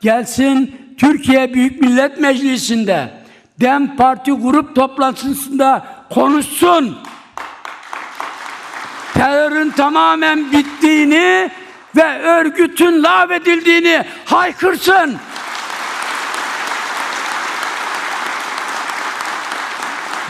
gelsin Türkiye Büyük Millet Meclisi'nde DEM Parti grup toplantısında konuşsun. Terörün tamamen bittiğini ve örgütün lağvedildiğini haykırsın.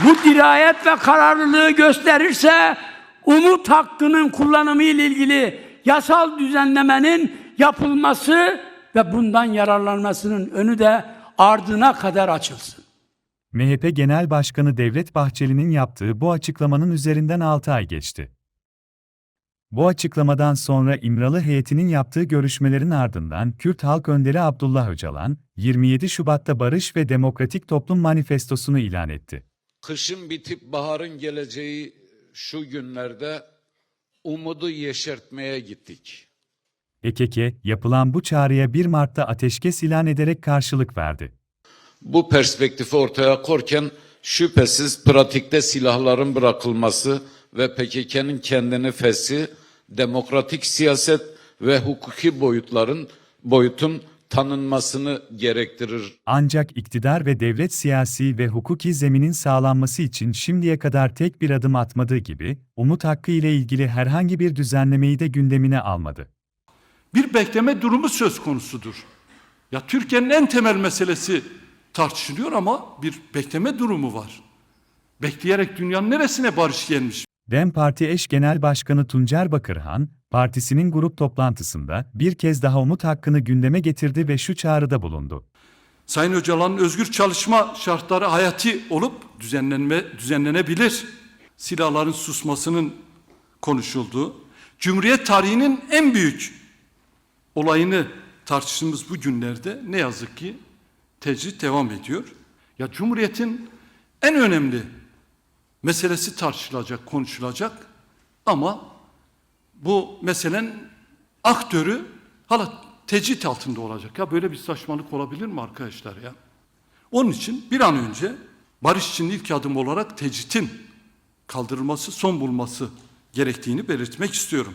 Bu dirayet ve kararlılığı gösterirse umut hakkının kullanımı ile ilgili yasal düzenlemenin yapılması ve bundan yararlanmasının önü de ardına kadar açılsın. MHP Genel Başkanı Devlet Bahçeli'nin yaptığı bu açıklamanın üzerinden 6 ay geçti. Bu açıklamadan sonra İmralı heyetinin yaptığı görüşmelerin ardından Kürt Halk Önderi Abdullah Öcalan, 27 Şubat'ta Barış ve Demokratik Toplum Manifestosunu ilan etti. Kışın bitip baharın geleceği şu günlerde umudu yeşertmeye gittik. EKK, yapılan bu çağrıya 1 Mart'ta ateşkes ilan ederek karşılık verdi. Bu perspektifi ortaya korken şüphesiz pratikte silahların bırakılması ve PKK'nın kendini feshi, demokratik siyaset ve hukuki boyutların boyutun tanınmasını gerektirir. Ancak iktidar ve devlet siyasi ve hukuki zeminin sağlanması için şimdiye kadar tek bir adım atmadığı gibi, umut hakkı ile ilgili herhangi bir düzenlemeyi de gündemine almadı. Bir bekleme durumu söz konusudur. Ya Türkiye'nin en temel meselesi tartışılıyor ama bir bekleme durumu var. Bekleyerek dünyanın neresine barış gelmiş? DEM Parti eş genel başkanı Tuncer Bakırhan, partisinin grup toplantısında bir kez daha umut hakkını gündeme getirdi ve şu çağrıda bulundu. Sayın Öcalan'ın özgür çalışma şartları hayati olup düzenlenme düzenlenebilir. Silahların susmasının konuşulduğu, Cumhuriyet tarihinin en büyük olayını tartıştığımız bu günlerde ne yazık ki tecrit devam ediyor. Ya Cumhuriyet'in en önemli meselesi tartışılacak, konuşulacak ama bu meselenin aktörü hala tecrit altında olacak. Ya böyle bir saçmalık olabilir mi arkadaşlar ya? Onun için bir an önce barış için ilk adım olarak tecritin kaldırılması, son bulması gerektiğini belirtmek istiyorum.